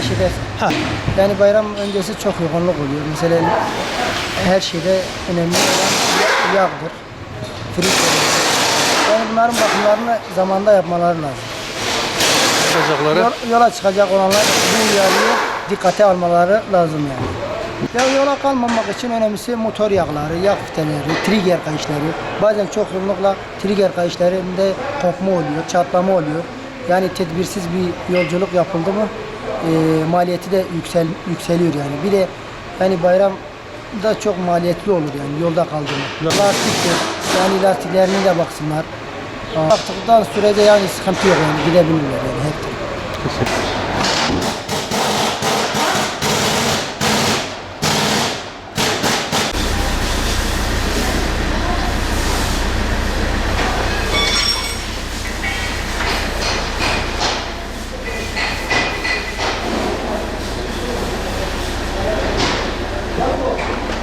her şeyde Ha. yani bayram öncesi çok yoğunluk oluyor. Mesela her şeyde önemli olan yağdır. Frit oluyor. Yani bunların bakımlarını zamanda yapmaları lazım. Çıkacakları. Yol- yola çıkacak olanlar bu uyarıyı dikkate almaları lazım yani. Ya yola kalmamak için önemlisi motor yağları, yağ fiteleri, trigger kayışları. Bazen çok yoğunlukla trigger kayışlarında kopma oluyor, çatlama oluyor. Yani tedbirsiz bir yolculuk yapıldı mı e, maliyeti de yüksel, yükseliyor yani. Bir de yani bayram da çok maliyetli olur yani yolda kaldı mı. Lastiktir. Yani lastiklerine de baksınlar. Baktıktan sürece yani sıkıntı yok yani gidebilirler yani hep. Teşekkür